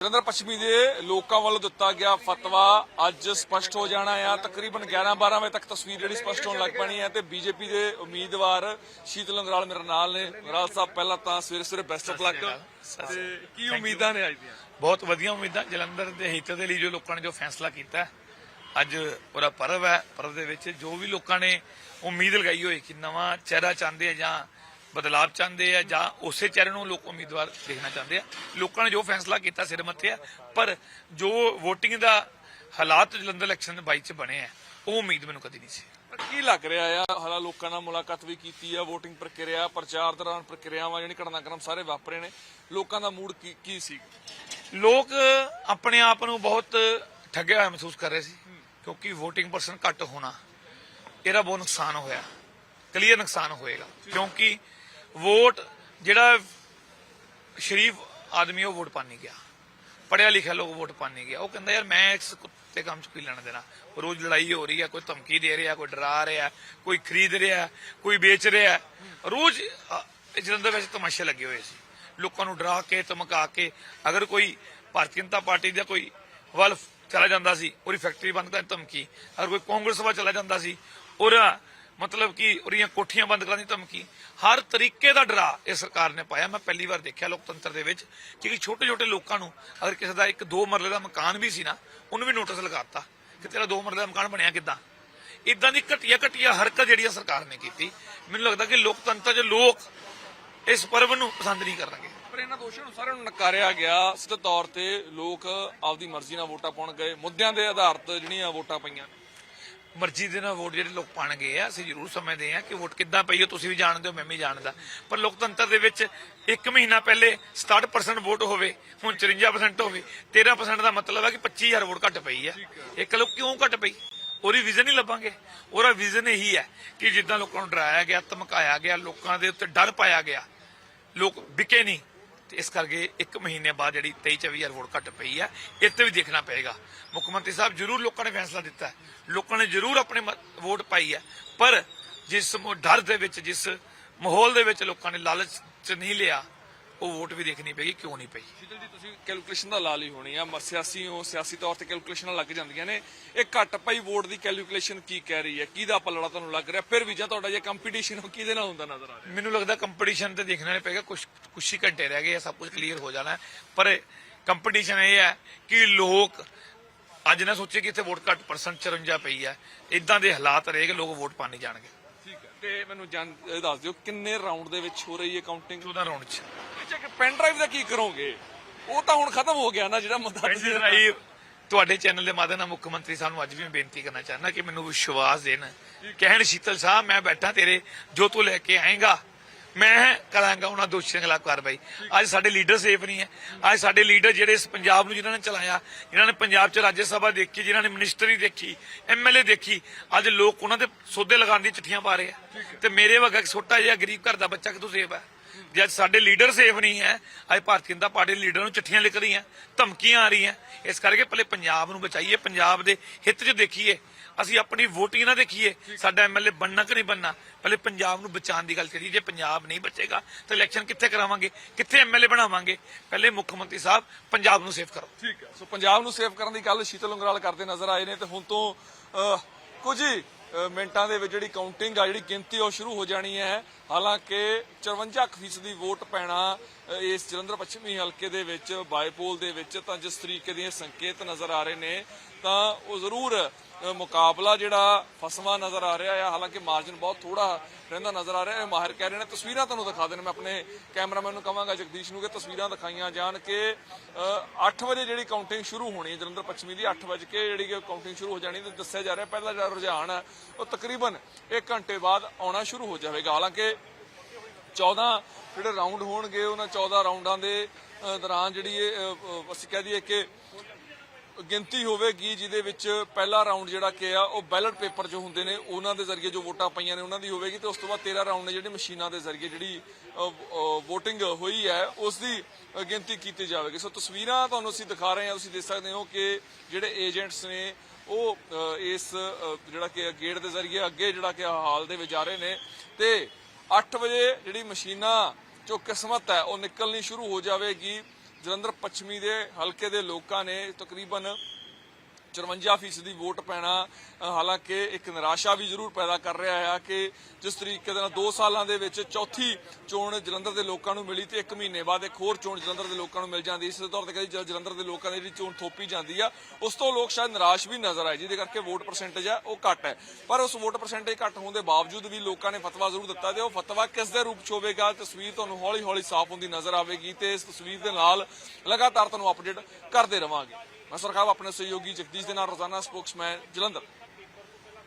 ਜਲੰਧਰ ਪੱਛਮੀ ਦੇ ਲੋਕਾਂ ਵੱਲੋਂ ਦਿੱਤਾ ਗਿਆ ਫਤਵਾ ਅੱਜ ਸਪਸ਼ਟ ਹੋ ਜਾਣਾ ਆ। ਤਕਰੀਬਨ 11-12 ਵਜੇ ਤੱਕ ਤਸਵੀਰ ਜਿਹੜੀ ਸਪਸ਼ਟ ਹੋਣ ਲੱਗ ਪੈਣੀ ਹੈ ਤੇ ਬੀਜੇਪੀ ਦੇ ਉਮੀਦਵਾਰ ਸ਼ੀਤਲ ਅੰਗਰਾਲ ਮੇਰੇ ਨਾਲ ਨੇ। ਅੰਗਰਾਲ ਸਾਹਿਬ ਪਹਿਲਾਂ ਤਾਂ ਸਵੇਰੇ ਸਵੇਰੇ ਬੈਸਟ ਆਫ ਲੱਕ ਤੇ ਕੀ ਉਮੀਦਾਂ ਨੇ ਅੱਜ ਦੀਆਂ? ਬਹੁਤ ਵਧੀਆ ਉਮੀਦਾਂ। ਜਲੰਧਰ ਦੇ ਹਿੱਤ ਦੇ ਲਈ ਜੋ ਲੋਕਾਂ ਨੇ ਜੋ ਫੈਸਲਾ ਕੀਤਾ ਅੱਜ ਉਹਦਾ ਪਰਵ ਹੈ। ਪਰਵ ਦੇ ਵਿੱਚ ਜੋ ਵੀ ਲੋਕਾਂ ਨੇ ਉਮੀਦ ਲਗਾਈ ਹੋਈ ਕਿ ਨਵਾਂ ਚਿਹਰਾ ਚਾਹੁੰਦੇ ਆ ਜਾਂ ਬਦਲਾਵ ਚਾਹੁੰਦੇ ਆ ਜਾਂ ਉਸੇ ਚਿਹਰੇ ਨੂੰ ਲੋਕ ਉਮੀਦਵਾਰ ਦੇਖਣਾ ਚਾਹੁੰਦੇ ਆ। ਲੋਕਾਂ ਨੇ ਜੋ ਫੈਸਲਾ ਕੀਤਾ ਸਿਰ ਮੱਥੇ ਆ ਪਰ ਜੋ VOTING ਦਾ ਹਾਲਾਤ ਜਲੰਧਰ ਇਲੈਕਸ਼ਨ 22 ਚ ਬਣੇ ਆ ਉਹ ਉਮੀਦ ਮੈਨੂੰ ਕਦੀ ਨਹੀਂ ਸੀ। ਕੀ ਲੱਗ ਰਿਹਾ ਆ? ਹਾਲਾ ਲੋਕਾਂ ਨਾਲ ਮੁਲਾਕਾਤ ਵੀ ਕੀਤੀ ਆ VOTING ਪ੍ਰਕਿਰਿਆ ਪ੍ਰਚਾਰ ਦੌਰਾਨ ਪ੍ਰਕਿਰਿਆਵਾਂ ਜਿਹੜੀ ਘਟਨਾਕ੍ਰਮ ਸਾਰੇ ਵਾਪਰੇ ਨੇ ਲੋਕਾਂ ਦਾ ਮੂਡ ਕੀ ਕੀ ਸੀ? ਲੋਕ ਆਪਣੇ ਆਪ ਨੂੰ ਬਹੁਤ ਠੱਗਿਆ ਹੋਇਆ ਮਹਿਸੂਸ ਕਰ ਰਹੇ ਸੀ ਕਿਉਂਕਿ VOTING ਪਰਸਨ ਘੱਟ ਹੋਣਾ ਇਹਦਾ ਬਹੁਤ ਨੁਕਸਾਨ ਹੋਇਆ ਕਲੀਅਰ ਨੁਕਸਾਨ ਹੋਏਗਾ ਕਿਉਂਕਿ ਵੋਟ, ਜਿਹੜਾ ਸ਼ਰੀਫ ਆਦਮੀ ਉਹ ਵੋਟ ਪਾਣ ਨਹੀਂ ਗਿਆ। ਪੜਿਆ ਲਿਖਿਆ ਲੋਕ ਵੋਟ ਪਾਣ ਨਹੀਂ ਗਿਆ। ਉਹ ਕਹਿੰਦਾ, ਯਾਰ, ਮੈਂ ਇਸ ਕੁੱਤੇ ਕੰਮ ਚ ਕੀ ਲੈਣਾ ਦੇਣਾ। ਰੋਜ਼ ਲੜਾਈ ਹੋ ਰਹੀ ਹੈ ਕੋਈ ਧਮਕੀ ਦੇ ਰਿਹਾ, ਕੋਈ ਡਰਾ ਰਿਹਾ, ਕੋਈ ਖਰੀਦ ਰਿਹਾ, ਕੋਈ ਵੇਚ ਰਿਹਾ। ਰੋਜ਼ ਜਲੰਧਰ ਵਿੱਚ ਤਮਾਸ਼ੇ ਲੱਗੇ ਹੋਏ ਸੀ। ਲੋਕਾਂ ਨੂੰ ਡਰਾ ਕੇ, ਧਮਕਾ ਕੇ, ਅਗਰ ਕੋਈ ਭਾਰਤੀ ਜਨਤਾ ਪਾਰਟੀ ਦਾ ਕੋਈ ਵੱਲ ਚਲਾ ਜਾਂਦਾ ਸੀ, ਉਹਦੀ ਫੈਕਟਰੀ ਬੰਦ ਕਰਨ ਧਮਕੀ, ਅਗਰ ਕੋਈ ਕਾਂਗਰਸ ਵੱਲ ਚਲਾ ਜਾਂਦਾ ਸੀ, ਉਹਦਾ ਮਤਲਬ ਕਿ ਉਹਦੀਆਂ ਕੋਠੀਆਂ ਬੰਦ ਕਰਨ ਦੀ ਧਮਕੀ। ਹਰ ਤਰੀਕੇ ਦਾ ਡਰਾ ਇਹ ਸਰਕਾਰ ਨੇ ਪਾਇਆ। ਮੈਂ ਪਹਿਲੀ ਵਾਰ ਦੇਖਿਆ ਲੋਕਤੰਤਰ ਦੇ ਵਿੱਚ ਕਿ ਛੋਟੇ ਛੋਟੇ ਲੋਕਾਂ ਨੂੰ ਅਗਰ ਕਿਸੇ ਦਾ ਇੱਕ ਦੋ ਮਰਲੇ ਦਾ ਮਕਾਨ ਵੀ ਸੀ ਨਾ, ਉਹਨੂੰ ਵੀ ਨੋਟਿਸ ਲਗਾਤਾ ਕਿ ਤੇਰਾ ਦੋ ਮਰਲੇ ਦਾ ਮਕਾਨ ਬਣਿਆ ਕਿੱਦਾਂ। ਇਦਾਂ ਦੀ ਘਟੀਆ ਘਟੀਆ ਹਰਕਤ ਜਿਹੜੀ ਆ ਸਰਕਾਰ ਨੇ ਕੀਤੀ। ਮੈਨੂੰ ਲੱਗਦਾ ਕਿ ਲੋਕਤੰਤਰ 'ਚ ਲੋਕ ਇਸ ਪਰਵ ਨੂੰ ਪਸੰਦ ਨਹੀਂ ਕਰਨਗੇ। ਪਰ ਇਹਨਾਂ ਦੋਸ਼ਾਂ ਨੂੰ ਸਾਰਿਆਂ ਨੂੰ ਨਕਾਰਿਆ ਗਿਆ। ਸਿੱਧੇ ਤੌਰ ਤੇ ਲੋਕ ਆਪਦੀ ਮਰਜ਼ੀ ਨਾਲ ਵੋਟਾਂ ਪਾਉਣ ਗਏ। ਮੁੱਦਿਆਂ ਦੇ ਆਧਾਰ ਤੇ ਜਿਹੜੀਆਂ ਵੋਟਾਂ ਪਈਆਂ। ਮਰਜ਼ੀ ਦੇ ਨਾਲ ਵੋਟ ਜਿਹੜੇ ਲੋਕ ਪਾਣਗੇ ਆ, ਅਸੀਂ ਜ਼ਰੂਰ ਸਮਝਦੇ ਆ ਕਿ ਵੋਟ ਕਿੱਦਾਂ ਪਈ ਹੈ ਤੁਸੀਂ ਵੀ ਜਾਣਦੇ ਹੋ, ਮੈਂ ਵੀ ਜਾਣਦਾ। ਪਰ ਲੋਕਤੰਤਰ ਦੇ ਵਿੱਚ ਇੱਕ ਮਹੀਨਾ ਪਹਿਲੇ 67% ਵੋਟ ਹੋਵੇ, ਹੁਣ 54% ਹੋਵੇ 13% ਦਾ ਮਤਲਬ ਹੈ ਕਿ 25000 ਵੋਟ ਘੱਟ ਪਈ ਹੈ ਇਹ ਕਲੋ ਕਿਉਂ ਘੱਟ ਪਈ? ਉਹਦੀ ਵਿਜ਼ਨ ਹੀ ਲੱਭਾਂਗੇ। ਉਹਦਾ ਵਿਜ਼ਨ ਇਹੀ ਹੈ ਕਿ ਜਿੱਦਾਂ ਲੋਕਾਂ ਨੂੰ ਡਰਾਇਆ ਗਿਆ, ਧਮਕਾਇਆ ਗਿਆ, ਲੋਕਾਂ ਦੇ ਉੱਤੇ ਡਰ ਪਾਇਆ ਗਿਆ, ਲੋਕ ਵਿਕੇ ਨਹੀਂ। ਤੇ ਇਸ ਕਰਕੇ ਇੱਕ ਮਹੀਨੇ ਬਾਅਦ ਜਿਹੜੀ 23 24000 ਵੋਟ ਘੱਟ ਪਈ ਹੈ, ਇਹ ਤੇ ਵੀ ਦੇਖਣਾ ਪਏਗਾ। ਮੁੱਖ ਮੰਤਰੀ ਸਾਹਿਬ ਜ਼ਰੂਰ ਲੋਕਾਂ ਨੇ ਫੈਸਲਾ ਦਿੱਤਾ ਲੋਕਾਂ ਨੇ ਜ਼ਰੂਰ ਆਪਣੇ ਵੋਟ ਪਾਈ ਹੈ। ਪਰ ਜਿਸ ਡਰ ਦੇ ਵਿੱਚ, ਜਿਸ ਮਾਹੌਲ ਦੇ ਵਿੱਚ ਲੋਕਾਂ ਨੇ ਲਾਲਚ ਚ ਨਹੀਂ ਲਿਆ ਉਹ ਵੋਟ ਵੀ ਦੇਖਣੀ ਪਏਗੀ ਕਿਉਂ ਨਹੀਂ ਪਈ? ਸ਼ੀਤਲ ਜੀ ਤੁਸੀਂ ਕੈਲਕੂਲੇਸ਼ਨ ਦਾ ਲਾ ਲਈ ਹੋਣੀ ਆ ਸਿਆਸੀ ਹੋ ਸਿਆਸੀ ਤੌਰ ਤੇ ਕੈਲਕੂਲੇਸ਼ਨਾਂ ਲੱਗ ਜਾਂਦੀਆਂ ਨੇ। ਇਹ ਘੱਟ ਪਈ ਵੋਟ ਦੀ ਕੈਲਕੂਲੇਸ਼ਨ ਕੀ ਕਹਿ ਰਹੀ ਹੈ? ਕਿਹਦਾ ਪਲੜਾ ਤੁਹਾਨੂੰ ਲੱਗ ਰਿਹਾ? ਫਿਰ ਵੀ ਜਾਂ ਤੁਹਾਡਾ ਜੇ ਕੰਪੀਟੀਸ਼ਨ ਕਿਹਦੇ ਨਾਲ ਹੁੰਦਾ ਨਜ਼ਰ ਆ ਰਿਹਾ? ਮੈਨੂੰ ਲੱਗਦਾ ਕੰਪੀਟੀਸ਼ਨ ਤੇ ਦੇਖਣਾ ਨਹੀਂ ਪਏਗਾ ਕੁਝ ਕੁਛ ਹੀ ਘੰਟੇ ਰਹਿ ਗਏ ਸਭ ਕੁਝ ਕਲੀਅਰ ਹੋ ਜਾਣਾ ਹੈ। ਪਰ ਕੰਪੀਟੀਸ਼ਨ ਇਹ ਹੈ ਕਿ ਲੋਕ ਅੱਜ ਨਾ ਸੋਚੇ ਕਿ ਇੱਥੇ ਵੋਟ ਘੱਟ ਪਰਸੈਂਟ 54 ਪਈ ਹੈ। ਇਦਾਂ ਦੇ ਹਾਲਾਤ ਰਹੇਗੇ ਲੋਕ ਵੋਟ ਪਾਣੇ ਜਾਣਗੇ। ਠੀਕ ਹੈ। ਤੇ ਮੈਨੂੰ ਦੱਸ ਦਿਓ ਕਿੰਨੇ ਰਾਉਂਡ ਦੇ ਵਿੱਚ ਹੋ ਰਹੀ ਹੈ ਕਾਊਂਟਿੰਗ 14 ਰਾਉਂਡ ਚ। ਅੱਛਾ ਕਿ ਪੈਨ ਡਰਾਈਵ ਦਾ ਕੀ ਕਰੋਗੇ? ਉਹ ਤਾਂ ਹੁਣ ਖਤਮ ਹੋ ਗਿਆ ਨਾ ਜਿਹੜਾ ਮੁੱਦਾ ਰਾਈ ਤੁਹਾਡੇ ਚੈਨਲ ਦੇ ਮਾਧਿਅਮ ਨਾਲ ਮੁੱਖ ਮੰਤਰੀ ਸਾਹਿਬ ਨੂੰ ਅੱਜ ਵੀ ਮੈਂ ਬੇਨਤੀ ਕਰਨਾ ਚਾਹੁੰਦਾ ਕਿ ਮੈਨੂੰ ਵਿਸ਼ਵਾਸ ਦੇਣ। ਕਹਿਣ ਸ਼ੀਤਲ ਸਾਹਿਬ ਮੈਂ ਬੈਠਾ ਤੇਰੇ ਜੋ ਤੂੰ ਲੈ ਕੇ ਆਏਗਾ ਮੈਂ ਕਰਾਂਗਾ ਉਹਨਾਂ ਦੋਸ਼ੀਆਂ ਖਿਲਾਫ ਕਾਰਵਾਈ। ਅੱਜ ਸਾਡੇ ਲੀਡਰ ਸੇਫ ਨਹੀਂ ਹੈ। ਅੱਜ ਸਾਡੇ ਲੀਡਰ ਜਿਹੜੇ ਇਸ ਪੰਜਾਬ ਨੂੰ ਜਿਨ੍ਹਾਂ ਨੇ ਚਲਾਇਆ ਜਿਨ੍ਹਾਂ ਨੇ ਪੰਜਾਬ 'ਚ ਰਾਜ ਸਭਾ ਦੇਖੀ ਜਿਨ੍ਹਾਂ ਨੇ ਮਿਨਿਸਟਰੀ ਦੇਖੀ ਐਮਐਲਏ ਦੇਖੀ ਅੱਜ ਲੋਕ ਉਹਨਾਂ ਦੇ ਸੌਦੇ ਲਗਾਉਣ ਦੀ ਚਿੱਠੀਆਂ ਪਾ ਰਹੇ ਆ। ਤੇ ਮੇਰੇ ਵਰਗਾ ਇੱਕ ਛੋਟਾ ਜਿਹਾ ਗਰੀਬ ਘਰ ਦਾ ਬੱਚਾ ਕਿਦੋਂ ਸੇਫ ਹੈ ਜੇ ਅੱਜ ਸਾਡੇ ਲੀਡਰ ਸੇਫ ਨਹੀਂ ਹੈ, ਅੱਜ ਭਾਰਤੀ ਜਨਤਾ ਪਾਰਟੀ ਦੇ ਲੀਡਰ ਨੂੰ ਚਿੱਠੀਆਂ ਲਿਖ ਰਹੀਆਂ ਧਮਕੀਆਂ ਆ ਰਹੀਆਂ। ਇਸ ਕਰਕੇ ਪਹਿਲੇ ਪੰਜਾਬ ਨੂੰ ਬਚਾਈਏ, ਪੰਜਾਬ ਦੇ ਹਿੱਤ 'ਚ ਦੇਖੀਏ। ਅਸੀਂ ਆਪਣੀ ਵੋਟਿੰਗ ਨਾ ਦੇਖੀਏ, ਸਾਡਾ ਐਮਐਲਏ ਬਣਨਾ ਕਿ ਨਹੀਂ ਬਣਨਾ, ਪਹਿਲੇ ਪੰਜਾਬ ਨੂੰ ਬਚਾਉਣ ਦੀ ਗੱਲ ਕਰੀਏ। ਜੇ ਪੰਜਾਬ ਨਹੀਂ ਬਚੇਗਾ, ਤਾਂ ਇਲੈਕਸ਼ਨ ਕਿੱਥੇ ਕਰਾਵਾਂਗੇ? ਕਿੱਥੇ ਐਮਐਲਏ ਬਣਾਵਾਂਗੇ? ਪਹਿਲੇ ਮੁੱਖ ਮੰਤਰੀ ਸਾਹਿਬ ਪੰਜਾਬ ਨੂੰ ਸੇਫ ਕਰੋ। ਠੀਕ ਹੈ। ਸੋ ਪੰਜਾਬ ਨੂੰ ਸੇਫ ਕਰਨ ਦੀ ਗੱਲ ਸ਼ੀਤਲ ਉਂਗਰਾਲ ਕਰਦੇ ਨਜ਼ਰ ਆਏ ਨੇ ਤੇ ਹੁਣ ਤੋਂ ਕੁਝ ਹੀ ਮਿੰਟਾਂ ਦੇ ਵਿੱਚ ਜਿਹੜੀ ਕਾਊਂਟਿੰਗ ਆ, ਜਿਹੜੀ ਗਿਣਤੀ ਉਹ ਸ਼ੁਰੂ ਹੋ ਜਾਣੀ ਹੈ। ਹਾਲਾਂਕਿ 54% ਦੀ ਵੋਟ ਪੈਣਾ ਇਸ ਜਲੰਧਰ ਪੱਛਮੀ ਹਲਕੇ ਦੇ ਵਿੱਚ, ਬਾਈਪੋਲ ਦੇ ਵਿੱਚ, ਤਾਂ ਜਿਸ ਤਰੀਕੇ ਦੇ ਸੰਕੇਤ ਨਜ਼ਰ ਆ ਰਹੇ ਨੇ, ਤਾਂ ਉਹ ਜ਼ਰੂਰ ਮੁਕਾਬਲਾ ਜਿਹੜਾ ਫਸਵਾ ਨਜ਼ਰ ਆ ਰਿਹਾ ਹੈ ਹਾਲਾਂਕਿ ਮਾਰਜਨ ਬਹੁਤ ਥੋੜਾ ਰਹਿੰਦਾ ਨਜ਼ਰ ਆ ਰਿਹਾ ਹੈ। ਮਾਹਿਰ ਕਹਿ ਰਹੇ ਨੇ, ਤਸਵੀਰਾਂ ਤੁਹਾਨੂੰ ਦਿਖਾ ਦੇਣ ਮੈਂ ਆਪਣੇ ਕੈਮਰਾਮੈਨ ਨੂੰ ਕਹਾਂਗਾ ਜਗਦੀਸ਼ ਨੂੰ ਕਿ ਤਸਵੀਰਾਂ ਦਿਖਾਈਆਂ ਜਾਣ ਕਿ 8 ਵਜੇ ਜਿਹੜੀ ਕਾਊਂਟਿੰਗ ਸ਼ੁਰੂ ਹੋਣੀ ਹੈ ਜਲੰਧਰ ਪੱਛਮੀ ਦੀ 8 ਵਜੇ ਕੇ ਜਿਹੜੀ ਕਿ ਕਾਊਂਟਿੰਗ ਸ਼ੁਰੂ ਹੋ ਜਾਣੀ ਤੇ ਦੱਸਿਆ ਜਾ ਰਿਹਾ ਪਹਿਲਾ ਜਿਹੜਾ ਰੁਝਾਨ ਹੈ ਉਹ ਤਕਰੀਬਨ 1 ਘੰਟੇ ਬਾਅਦ ਆਉਣਾ ਸ਼ੁਰੂ ਹੋ ਜਾਵੇਗਾ। ਹਾਲਾਂਕਿ 14 ਜਿਹੜੇ ਰਾਉਂਡ ਹੋਣਗੇ, ਉਹਨਾਂ 14 ਰਾਉਂਡਾਂ ਦੇ ਦੌਰਾਨ ਜਿਹੜੀ ਇਹ ਅਸੀਂ ਕਹਿ ਦਈਏ ਕਿ ਗਿਣਤੀ ਹੋਵੇਗੀ, ਜਿਹਦੇ ਵਿੱਚ ਪਹਿਲਾ ਰਾਉਂਡ ਜਿਹੜਾ ਕਿ ਆ, ਉਹ ਬੈਲਟ ਪੇਪਰ ਜੋ ਹੁੰਦੇ ਨੇ, ਉਹਨਾਂ ਦੇ ਜ਼ਰੀਏ ਜੋ ਵੋਟਾਂ ਪਈਆਂ ਨੇ, ਉਹਨਾਂ ਦੀ ਹੋਵੇਗੀ ਤੇ ਉਸ ਤੋਂ ਬਾਅਦ 13 ਰਾਉਂਡ ਨੇ ਜਿਹੜੇ ਮਸ਼ੀਨਾਂ ਦੇ ਜ਼ਰੀਏ ਜਿਹੜੀ VOTING ਹੋਈ ਹੈ, ਉਸ ਦੀ ਗਿਣਤੀ ਕੀਤੀ ਜਾਵੇਗੀ। ਸੋ ਤਸਵੀਰਾਂ ਤੁਹਾਨੂੰ ਅਸੀਂ ਦਿਖਾ ਰਹੇ ਹਾਂ, ਤੁਸੀਂ ਦੇਖ ਸਕਦੇ ਹੋ ਕਿ ਜਿਹੜੇ ਏਜੰਟਸ ਨੇ ਉਹ ਇਸ ਜਿਹੜਾ ਕਿ ਗੇਟ ਦੇ ਜ਼ਰੀਏ ਅੱਗੇ ਜਿਹੜਾ ਕਿ ਹਾਲ ਦੇ ਵਿੱਚ ਜਾ ਰਹੇ ਨੇ ਤੇ 8 ਵਜੇ ਜਿਹੜੀ ਮਸ਼ੀਨਾਂ ਜੋ ਕਿਸਮਤ ਹੈ, ਉਹ ਨਿਕਲਣੀ ਸ਼ੁਰੂ ਹੋ ਜਾਵੇਗੀ। ਜਲੰਧਰ ਪੱਛਮੀ ਦੇ ਹਲਕੇ ਦੇ ਲੋਕਾਂ ਨੇ ਤਕਰੀਬਨ 54 ਫੀਸਦੀ ਵੋਟ ਪੈਣਾ ਇੱਕ ਨਿਰਾਸ਼ਾ ਵੀ ਜ਼ਰੂਰ ਪੈਦਾ ਕਰ ਰਿਹਾ ਹੈ ਕਿ ਜਿਸ ਤਰੀਕੇ ਦੇ ਨਾਲ 2 ਸਾਲਾਂ ਦੇ ਵਿੱਚ ਚੌਥੀ ਚੋਣ ਜਲੰਧਰ ਦੇ ਲੋਕਾਂ ਨੂੰ ਮਿਲੀ ਤੇ ਇੱਕ ਮਹੀਨੇ ਬਾਅਦ ਇੱਕ ਹੋਰ ਚੋਣ ਜਲੰਧਰ ਦੇ ਲੋਕਾਂ ਨੂੰ ਮਿਲ ਜਾਂਦੀ ਇਸ ਦੇ ਤੌਰ ਤੇ ਕਦੀ ਜਲੰਧਰ ਦੇ ਲੋਕਾਂ ਦੀ ਜਿਹੜੀ ਚੋਣ ਥੋਪੀ ਜਾਂਦੀ ਆ, ਉਸ ਤੋਂ ਲੋਕ ਸ਼ਾਇਦ ਨਿਰਾਸ਼ ਵੀ ਨਜ਼ਰ ਆਏ, ਜਿਹਦੇ ਕਰਕੇ ਵੋਟ ਪਰਸੈਂਟੇਜ ਆ ਉਹ ਘੱਟ ਹੈ। ਪਰ ਉਸ ਵੋਟ ਪਰਸੈਂਟੇਜ ਘੱਟ ਹੋਣ ਦੇ ਬਾਵਜੂਦ ਵੀ ਲੋਕਾਂ ਨੇ ਫਤਵਾ ਜ਼ਰੂਰ ਦਿੱਤਾ ਤੇ ਉਹ ਫਤਵਾ ਕਿਸ ਦੇ ਰੂਪ ਚ ਹੋਵੇਗਾ, ਤਸਵੀਰ ਤੁਹਾਨੂੰ ਹੌਲੀ ਹੌਲੀ ਸਾਫ਼ ਹੁੰਦੀ ਨਜ਼ਰ ਆਵੇਗੀ ਤੇ ਇਸ ਤਸਵੀਰ ਦੇ ਨਾਲ ਲਗਾਤਾਰ ਤੁਹਾਨੂੰ ਅਪਡੇਟ ਕਰਦੇ ਰਵਾਂਗੇ। ਮੈਂ ਸਰਕਾਰ ਆਪਣੇ ਸਹਿਯੋਗੀ ਜਗਦੀਸ਼ ਦੇ ਨਾਲ ਰੋਜ਼ਾਨਾ ਸਪੋਕਸਮੈਨ ਜਲੰਧਰ।